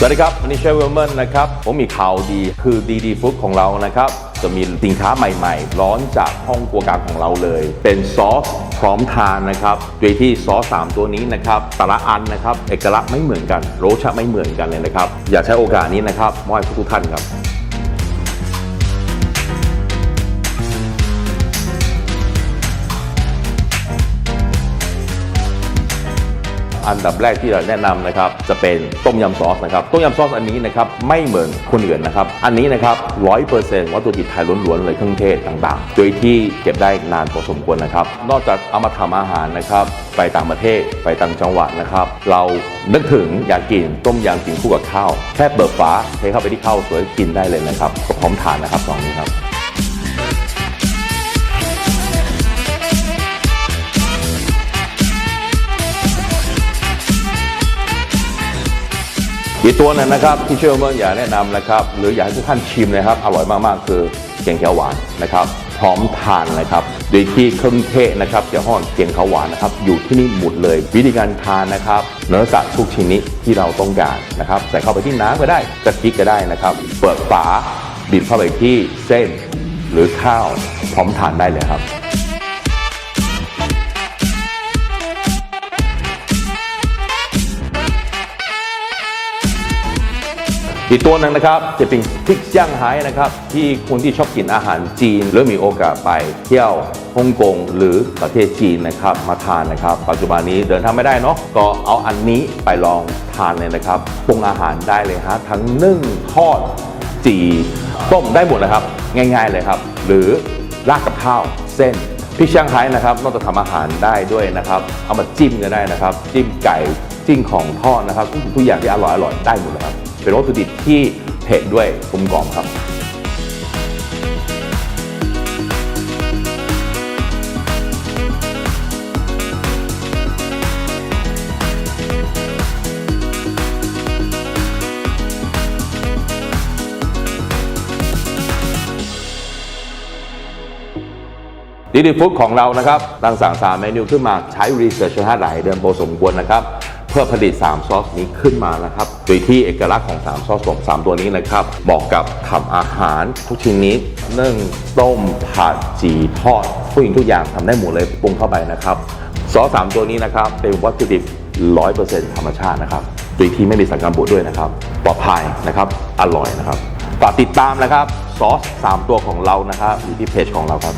สวัสดีครับวันนี้เชฟเวลเมนนะครับ ผมมีข่าวดีคือดีดีฟุตของเรานะครับ จะมีสินค้าใหม่ๆ ร้อนจากห้องครัวกลางของเราเลย เป็นซอสพร้อมทานนะครับโดยที่ซอสสามตัวนี้นะครับแต่ละอันนะครับ เอกลักษณ์ไม่เหมือนกันรสชาติไม่เหมือนกันเลยนะครับ อยากใช้โอกาสนี้นะครับมอบให้ทุกท่านครับ อันดับแรกที่เราแนะนำนะครับจะเป็นต้มยำซอสนะครับต้มยำซอสอันนี้นะครับไม่เหมือนคนอื่นนะครับอันนี้นะครับร้อยเปอร์เซ็นต์วัตถุดิบไทยล้วนๆเลยเครื่องเทศต่างๆ โดยที่เก็บได้นานพอสมควรนะครับ นอกจากเอามาทำอาหารนะครับไปต่างประเทศไปต่างจังหวัดนะครับ เรานึกถึงอยากกินต้มยำกินคู่กับข้าว แค่เปิดฝาเทเข้าไปที่ข้าวสวยกินได้เลยนะครับก็พร้อมทานนะครับสองนี้ครับ อีกตัวนึงนะครับที่เชื่อว่าอยากแนะนำนะครับ หรืออยากให้ทุกท่านชิมนะครับ อร่อยมากๆ คือแกงเขียวหวานนะครับ พร้อมทานนะครับโดยที่เครื่องเทศนะครับเกี่ยวห้องแกงเขียวหวานนะครับ อยู่ที่นี่หมดเลย วิธีการทานนะครับ เนื้อสัตว์ทุกชนิดที่เราต้องการนะครับใส่เข้าไปที่น้ำก็ได้กะทิก็ได้นะครับ เปิดฝาบีบเข้าไปที่เส้นหรือข้าวพร้อมทานได้เลยครับ อีกตัวหนึ่งนะครับจะเป็นพริกย่างไฮ้นะครับที่คนที่ชอบกินอาหารจีน หรือมีโอกาสไปเที่ยวฮ่องกงหรือประเทศจีนนะครับมาทานนะครับ ปัจจุบันนี้เดินทางไม่ได้เนาะก็เอาอันนี้ไปลองทานเลยนะครับปรุงอาหารได้เลยฮะทั้งนึ่งทอดจีต้มได้หมดเลยครับ ง่าย ๆเลยครับ หรือราดกับข้าวเส้นพริกช่างไฮ้นะครับนอกจากทำอาหารได้ด้วยนะครับ เอามาจิ้มก็ได้นะครับ จิ้มไก่จิ้มของทอดนะครับทุกอย่างที่อร่อยอร่อยได้หมดเลยครับ เป็นวัตถุดิบที่เผ็ดด้วยกลมกล่อมครับดีดีฟุตของเรานะครับตั้งสั่งสามเมนูขึ้นมาใช้รีเสิร์ชชหลายเดือนพอสมควรนะครับ พื่อผลิต 3 ซอสนี้ขึ้นมานะครับ โดยที่เอกลักษณ์ของ 3 ซอสของ3ตัวนี้นะครับเหมาะกับทำอาหารทุกชนิดนึ่งต้มผัดจีทอดทุกอย่างทุกอย่างทำได้หมดเลยปรุงเข้าไปนะครับ ซอสสามตัวนี้นะครับเป็นวัตถุดิบ100%ธรรมชาตินะครับโดยที่ไม่มีสารกันบูดด้วยนะครับปลอดภัยนะครับอร่อยนะครับฝากติดตามนะครับซอส3ตัวของเรานะครับอยู่ที่เพจของเราครับ